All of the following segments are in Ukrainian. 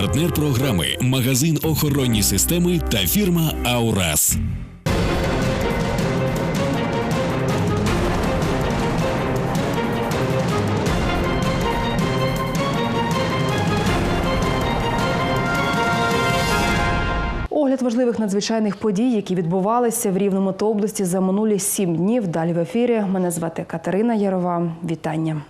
Партнер програми магазин охоронні системи та фірма Аурас. Огляд важливих надзвичайних подій, які відбувалися в Рівному та області за минулі сім днів. Далі в ефірі. Мене звати Катерина Ярова. Вітання.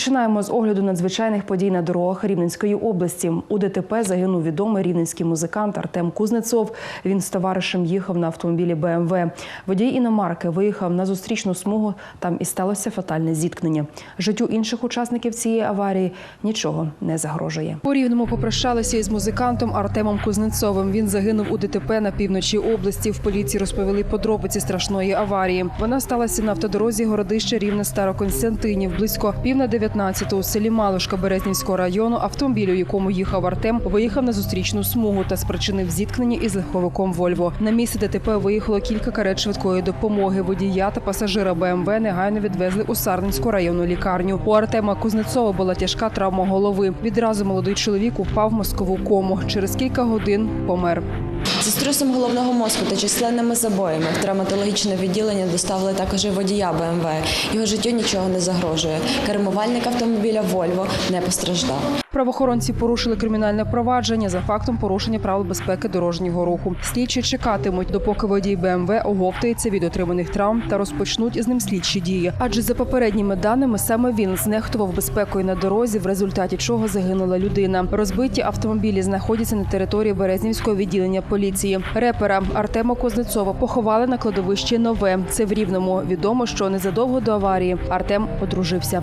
Починаємо з огляду надзвичайних подій на дорогах Рівненської області. У ДТП загинув відомий рівненський музикант Артем Кузнецов. Він з товаришем їхав на автомобілі БМВ. Водій іномарки виїхав на зустрічну смугу. Там і сталося фатальне зіткнення. Життю інших учасників цієї аварії нічого не загрожує. По рівному попрощалися із музикантом Артемом Кузнецовим. Він загинув у ДТП на півночі області. В поліції розповіли подробиці страшної аварії. Вона сталася на автодорозі городище Рівне Староконстантинів. Близько пів на 19 у селі Малушка Березнівського району. Автомобіль, у якому їхав Артем, виїхав на зустрічну смугу та спричинив зіткнення із легковиком Вольво. На місце ДТП виїхало кілька карет швидкої допомоги. Водія та пасажира БМВ негайно відвезли у Сарненську районну лікарню. У Артема Кузнецова була тяжка травма голови. Відразу молодий чоловік упав в мозкову кому. Через кілька годин помер. Зі струсом головного мозку та численними забоями в травматологічне відділення доставили також і водія БМВ. Його життю нічого не загрожує. Кермувальник автомобіля Вольво не постраждав. Правоохоронці порушили кримінальне провадження за фактом порушення правил безпеки дорожнього руху. Слідчі чекатимуть, допоки водій БМВ оговтається від отриманих травм та розпочнуть з ним слідчі дії. Адже за попередніми даними саме він знехтував безпекою на дорозі, в результаті чого загинула людина. Розбиті автомобілі знаходяться на території Березнівського відділення поліції. Репера Артема Кознецова поховали на кладовищі нове. Це в рівному. Відомо, що незадовго до аварії Артем одружився.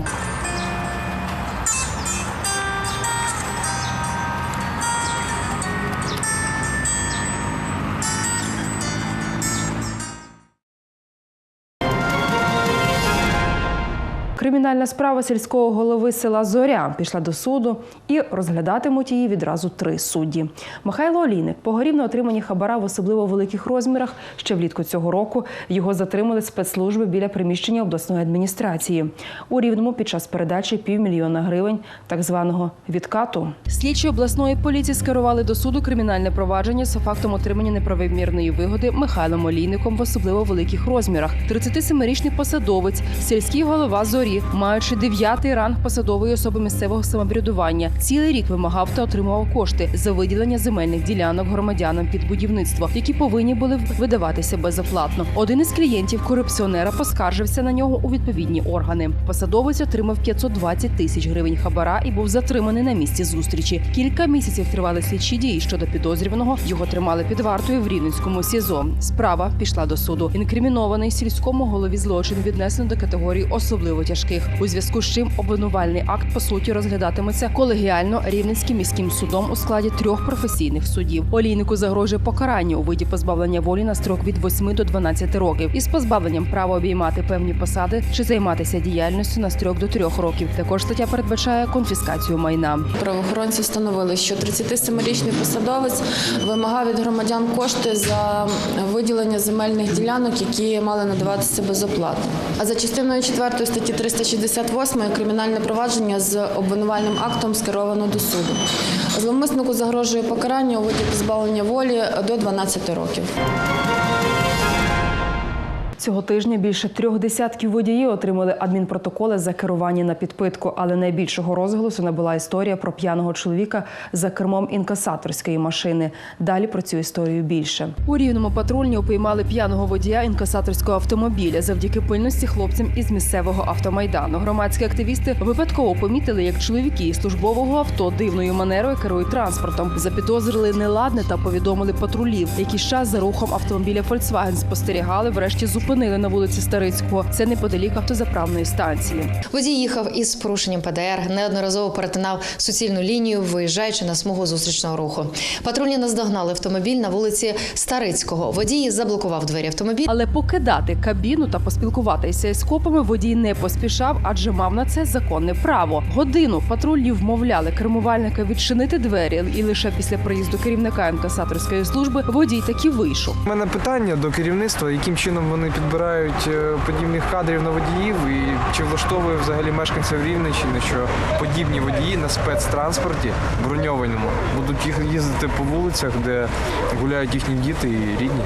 Кримінальна справа сільського голови села Зоря пішла до суду і розглядатимуть її відразу три судді. Михайло Олійник погорів на отриманні хабара в особливо великих розмірах. Ще влітку цього року його затримали спецслужби біля приміщення обласної адміністрації. У рівному під час передачі півмільйона гривень так званого відкату. Слідчі обласної поліції скерували до суду кримінальне провадження за фактом отримання неправомірної вигоди Михайлом Олійником в особливо великих розмірах. 37-річний посадовець, сільський голова зорі, маючи дев'ятий ранг посадової особи місцевого самоврядування, цілий рік вимагав та отримував кошти за виділення земельних ділянок громадянам під будівництво, які повинні були видаватися безоплатно. Один із клієнтів корупціонера поскаржився на нього у відповідні органи. Посадовець отримав 520 тисяч гривень хабара і був затриманий на місці зустрічі. Кілька місяців тривали слідчі дії щодо підозрюваного. Його тримали під вартою в Рівненському СІЗО. Справа пішла до суду. Інкримінований сільському голові злочин віднесено до категорії особливо тяжких. У зв'язку з чим обвинувальний акт по суті розглядатиметься колегіально Рівненським міським судом у складі трьох професійних судів. Олійнику загрожує покарання у виді позбавлення волі на строк від 8 до 12 років із позбавленням права обіймати певні посади чи займатися діяльністю на строк до 3 років. Також стаття передбачає конфіскацію майна. Правоохоронці встановили, що 37-річний посадовець вимагав від громадян кошти за виділення земельних ділянок, які мали надаватися безоплатно. А за частиною 4 статті 368 кримінальне провадження з обвинувальним актом скеровано до суду. Зловмиснику загрожує покарання у виді позбавлення волі до 12 років. Цього тижня більше трьох десятків водіїв отримали адмінпротоколи за керування на підпитку, але найбільшого розголосу набула історія про п'яного чоловіка за кермом інкасаторської машини. Далі про цю історію більше. У рівному патрульні упіймали п'яного водія інкасаторського автомобіля завдяки пильності хлопцям із місцевого автомайдану. Громадські активісти випадково помітили, як чоловіки із службового авто дивною манерою керують транспортом. Запідозрили неладне та повідомили патрулів, які час за рухом автомобіля Volkswagen спостерігали, врешті зупинили на вулиці Старицького. Це неподалік автозаправної станції. Водій їхав із порушенням ПДР, неодноразово перетинав суцільну лінію, виїжджаючи на смугу зустрічного руху. Патрульні наздогнали автомобіль на вулиці Старицького. Водій заблокував двері автомобіля. Але покидати кабіну та поспілкуватися із копами водій не поспішав, адже мав на це законне право. Годину патрульні вмовляли кермувальника відчинити двері, і лише після приїзду керівника інкасаторської служби водій таки вийшов. У мене питання до керівництва, яким чином вони підбирають е, подібних кадрів на водіїв і чи влаштовує взагалі мешканців Рівненщини, що подібні водії на спецтранспорті броньованому будуть їздити по вулицях, де гуляють їхні діти і рідні.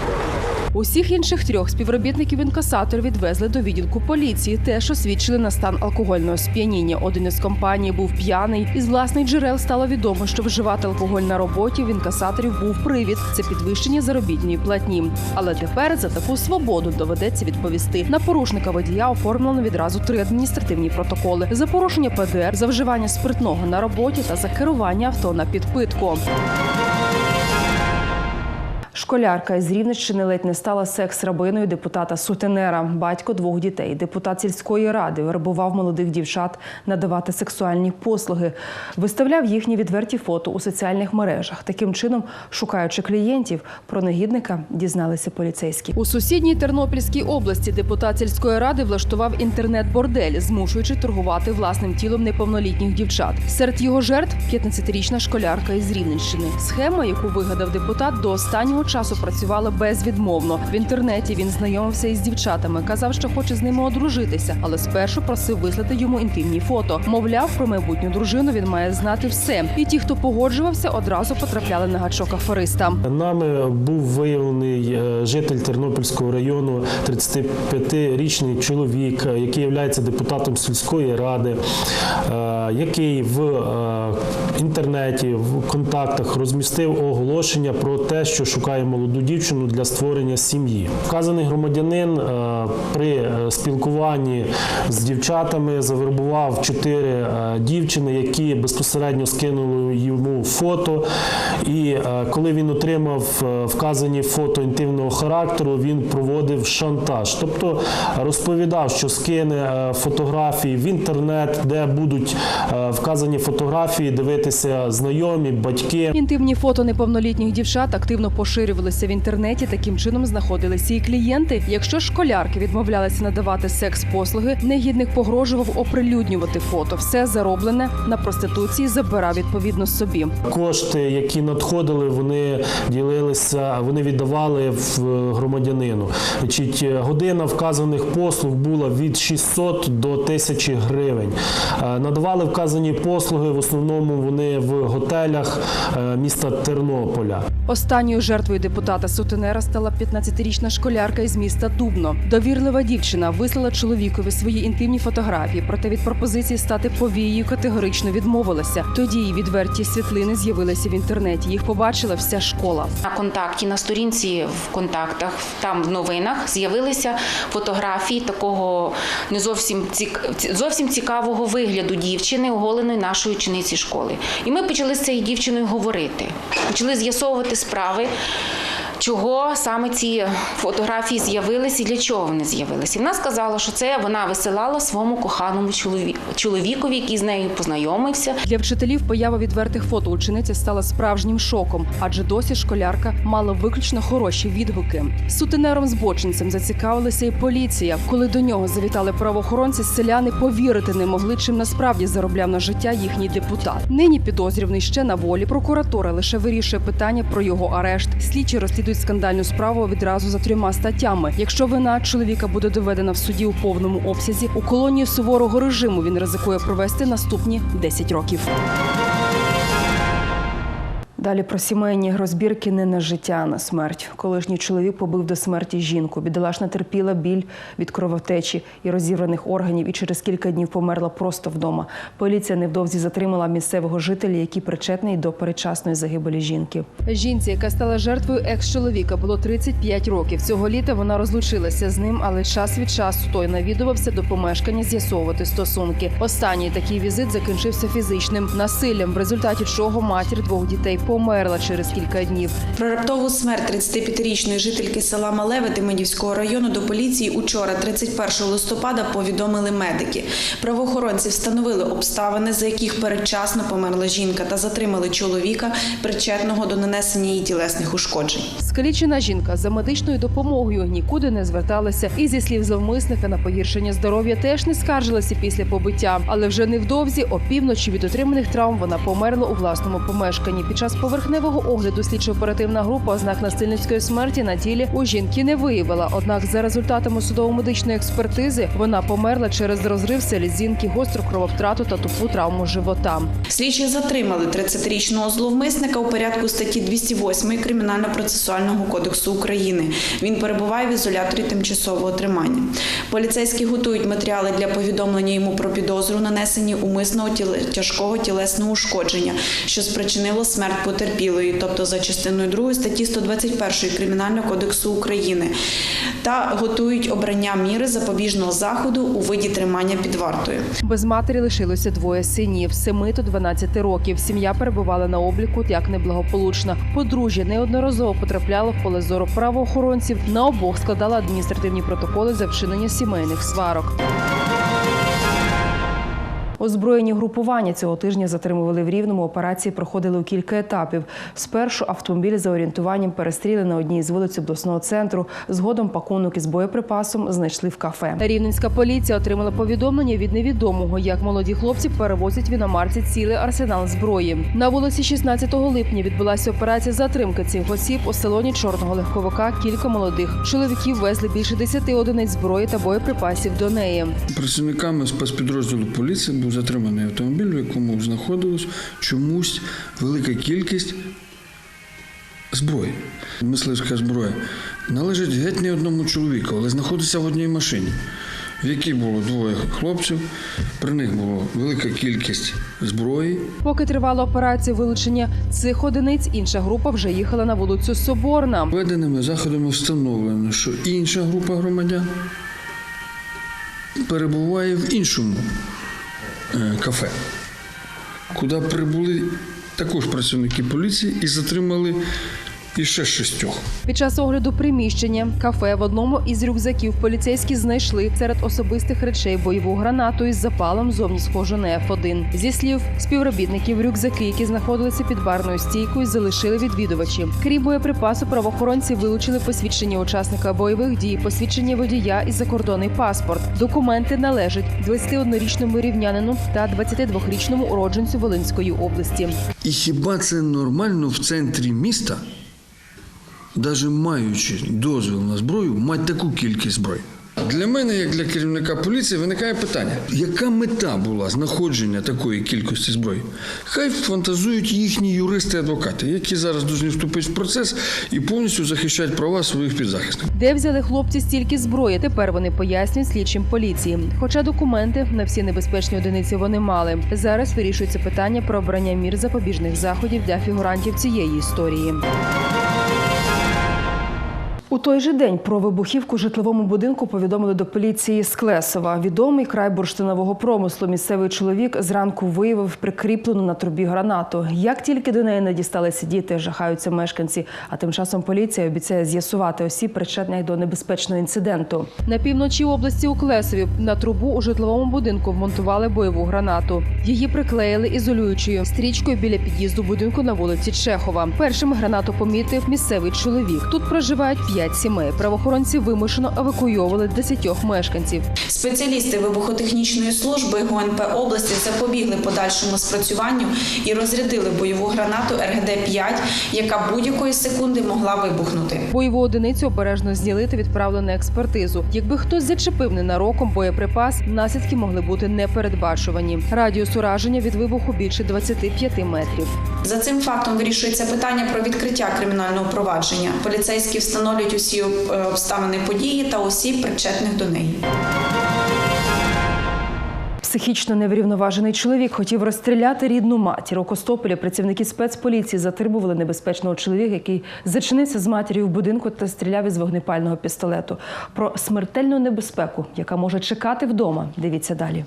Усіх інших трьох співробітників інкасатор відвезли до відділку поліції. Теж освідчили на стан алкогольного сп'яніння. Один із компаній був п'яний. Із власних джерел стало відомо, що вживати алкоголь на роботі в інкасаторів був привід. Це підвищення заробітної платні. Але тепер за таку свободу доведеться відповісти. На порушника водія оформлено відразу три адміністративні протоколи: за порушення ПДР, за вживання спиртного на роботі та за керування авто на підпитку. Школярка із Рівненщини ледь не стала секс-рабиною депутата Сутенера. Батько двох дітей, депутат сільської ради, вербував молодих дівчат надавати сексуальні послуги, виставляв їхні відверті фото у соціальних мережах. Таким чином, шукаючи клієнтів, про негідника дізналися поліцейські. У сусідній Тернопільській області депутат сільської ради влаштував інтернет-бордель, змушуючи торгувати власним тілом неповнолітніх дівчат. Серед його жертв 15-річна школярка із Рівненщини. Схема, яку вигадав депутат, до останнього часу працювала безвідмовно. В інтернеті він знайомився із дівчатами, казав, що хоче з ними одружитися, але спершу просив вислати йому інтимні фото. Мовляв, про майбутню дружину він має знати все. І ті, хто погоджувався, одразу потрапляли на гачок афериста. Нами був виявлений е, житель Тернопільського району, 35-річний чоловік, який є депутатом сільської ради, е, який в е, інтернеті, в контактах розмістив оголошення про те, що шукає молоду дівчину для створення сім'ї. Вказаний громадянин е, при е, спілкуванні з дівчатами завербував чотири е, дівчини, які безпосередньо скинули йому фото. І коли він отримав вказані фото інтимного характеру, він проводив шантаж, тобто розповідав, що скине фотографії в інтернет, де будуть вказані фотографії дивитися знайомі, батьки. Інтимні фото неповнолітніх дівчат активно поширювалися в інтернеті. Таким чином знаходилися і клієнти. Якщо школярки відмовлялися надавати секс-послуги, негідник погрожував оприлюднювати фото. Все зароблене на проституції забирав відповідно собі. Кошти, які надходили, вони ділилися, вони віддавали в громадянину. Значить, година вказаних послуг була від 600 до 1000 гривень. Е, Надавали вказані послуги в основному вони в готелях е, міста Тернополя. Останньою жертвою депутата Сутенера стала 15-річна школярка із міста Дубно. Довірлива дівчина вислала чоловікові свої інтимні фотографії, проте від пропозиції стати повією категорично відмовилася. Тоді її відверті світлини з'явилися в інтернеті. Їх побачила вся школа. На контакті на сторінці в контактах, там в новинах з'явилися фотографії такого не зовсім зовсім цікавого вигляду дівчини, оголеної нашої учениці школи. І ми почали з цією дівчиною говорити, почали з'ясовувати справи. Чого саме ці фотографії з'явилися і для чого вони з'явилися? Вона сказала, що це вона висилала своєму коханому чолові- чоловікові, який з нею познайомився. Для вчителів поява відвертих фото учениці стала справжнім шоком, адже досі школярка мала виключно хороші відгуки. Сутенером збочинцем зацікавилася і поліція. Коли до нього завітали правоохоронці, селяни повірити не могли, чим насправді заробляв на життя їхній депутат. Нині підозрюваний ще на волі. Прокуратура лише вирішує питання про його арешт. Слідчі розслідують скандальну справу відразу за трьома статтями. Якщо вина чоловіка буде доведена в суді у повному обсязі, у колонії суворого режиму він ризикує провести наступні 10 років. Далі про сімейні розбірки не на життя, а на смерть. Колишній чоловік побив до смерті жінку. Бідолашна терпіла біль від кровотечі і розірваних органів, і через кілька днів померла просто вдома. Поліція невдовзі затримала місцевого жителя, який причетний до передчасної загибелі жінки. Жінці, яка стала жертвою екс-чоловіка, було 35 років. Цього літа вона розлучилася з ним, але час від часу той навідувався до помешкання з'ясовувати стосунки. Останній такий візит закінчився фізичним насиллям, в результаті чого матір двох дітей померла через кілька днів. Про раптову смерть 35-річної жительки села Малеве Тимидівського району до поліції учора, 31 листопада, повідомили медики. Правоохоронці встановили обставини, за яких передчасно померла жінка, та затримали чоловіка, причетного до нанесення їй тілесних ушкоджень. Скалічена жінка за медичною допомогою нікуди не зверталася, і зі слів зловмисника на погіршення здоров'я теж не скаржилася після побиття. Але вже невдовзі, опівночі від отриманих травм, вона померла у власному помешканні. Під час поверхневого огляду слідчо-оперативна група ознак насильницької смерті на тілі у жінки не виявила. Однак, за результатами судово-медичної експертизи, вона померла через розрив селезінки, гостру крововтрату та тупу травму живота. Слідчі затримали 30-річного зловмисника у порядку статті 208 Кримінально-процесуального кодексу України. Він перебуває в ізоляторі тимчасового тримання. Поліцейські готують матеріали для повідомлення йому про підозру нанесенні умисного тіле- тяжкого тілесного ушкодження, що спричинило смерть потерпілої, тобто за частиною 2 статті 121 Кримінального кодексу України, та готують обрання міри запобіжного заходу у виді тримання під вартою. Без матері лишилося двоє синів 7 та 12 років. Сім'я перебувала на обліку як неблагополучна. Подружжя неодноразово потрапляло в поле зору правоохоронців. На обох складала адміністративні протоколи за вчинення сімейних сварок. Озброєні групування цього тижня затримували в рівному. Операції проходили у кілька етапів. Спершу автомобіль за орієнтуванням перестріли на одній з вулиць обласного центру. Згодом пакунок із боєприпасом знайшли в кафе. Рівненська поліція отримала повідомлення від невідомого, як молоді хлопці перевозять в іномарці цілий арсенал зброї. На вулиці 16 липня відбулася операція затримки цих осіб у салоні чорного легковика. Кілька молодих чоловіків везли більше 10 одиниць зброї та боєприпасів до неї. Працівниками спецпідрозділу поліції був затриманий автомобіль, в якому знаходилась чомусь велика кількість зброї. Мисливська зброя належить геть не одному чоловіку, але знаходиться в одній машині, в якій було двоє хлопців. При них була велика кількість зброї. Поки тривала операція вилучення цих одиниць, інша група вже їхала на вулицю Соборна. Введеними заходами встановлено, що інша група громадян перебуває в іншому кафе, куди прибули також працівники поліції і затримали іще шістьох. Під час огляду приміщення кафе в одному із рюкзаків поліцейські знайшли серед особистих речей бойову гранату із запалом зовні схожу на F1. Зі слів співробітників, рюкзаки, які знаходилися під барною стійкою, залишили відвідувачі. Крім боєприпасу, правоохоронці вилучили посвідчення учасника бойових дій, посвідчення водія і закордонний паспорт. Документи належать 21-річному рівнянину та 22-річному уродженцю Волинської області. І хіба це нормально в центрі міста, навіть маючи дозвіл на зброю, мати таку кількість зброї? Для мене, як для керівника поліції, виникає питання: яка мета була знаходження такої кількості зброї? Хай фантазують їхні юристи-адвокати, які зараз повинні вступити в процес і повністю захищати права своїх підзахисників. Де взяли хлопці стільки зброї? Тепер вони пояснюють слідчим поліції. Хоча документи на всі небезпечні одиниці вони мали. Зараз вирішується питання про обрання мір запобіжних заходів для фігурантів цієї історії. У той же день про вибухівку житловому будинку повідомили до поліції з Клесова. Відомий край бурштинового промислу. Місцевий чоловік зранку виявив прикріплену на трубі гранату. Як тільки до неї не дісталися діти, жахаються мешканці. А тим часом поліція обіцяє з'ясувати осіб, причетних до небезпечного інциденту. На півночі області у Клесові на трубу у житловому будинку вмонтували бойову гранату. Її приклеїли ізолюючою стрічкою біля під'їзду будинку на вулиці Чехова. Першим гранату помітив місцевий чоловік. Тут проживають п'ять сімей. Правоохоронці вимушено евакуйовували десятьох мешканців. Спеціалісти вибухотехнічної служби ГУНП області запобігли подальшому спрацюванню і розрядили бойову гранату РГД-5, яка будь-якої секунди могла вибухнути. Бойову одиницю обережно зняли та відправили на експертизу. Якби хтось зачепив ненароком боєприпас, наслідки могли бути непередбачувані. Радіус ураження від вибуху більше 25 метрів. За цим фактом вирішується питання про відкриття кримінального провадження. Поліцейські встановлюють усі е, обставини події та осіб, причетних до неї. Психічно неврівноважений чоловік хотів розстріляти рідну матір. У Костополі працівники спецполіції затримували небезпечного чоловіка, який зачинився з матір'ю в будинку та стріляв із вогнепального пістолету. Про смертельну небезпеку, яка може чекати вдома. Дивіться далі.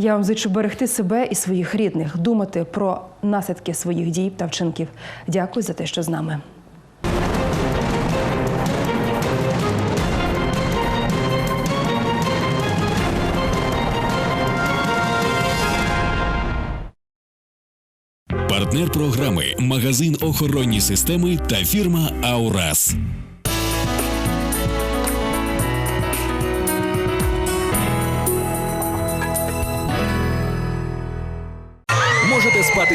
Я вам зичу берегти себе і своїх рідних, думати про наслідки своїх дій та вчинків. Дякую за те, що з нами. Партнер програми магазин охоронні системи та фірма Аурас.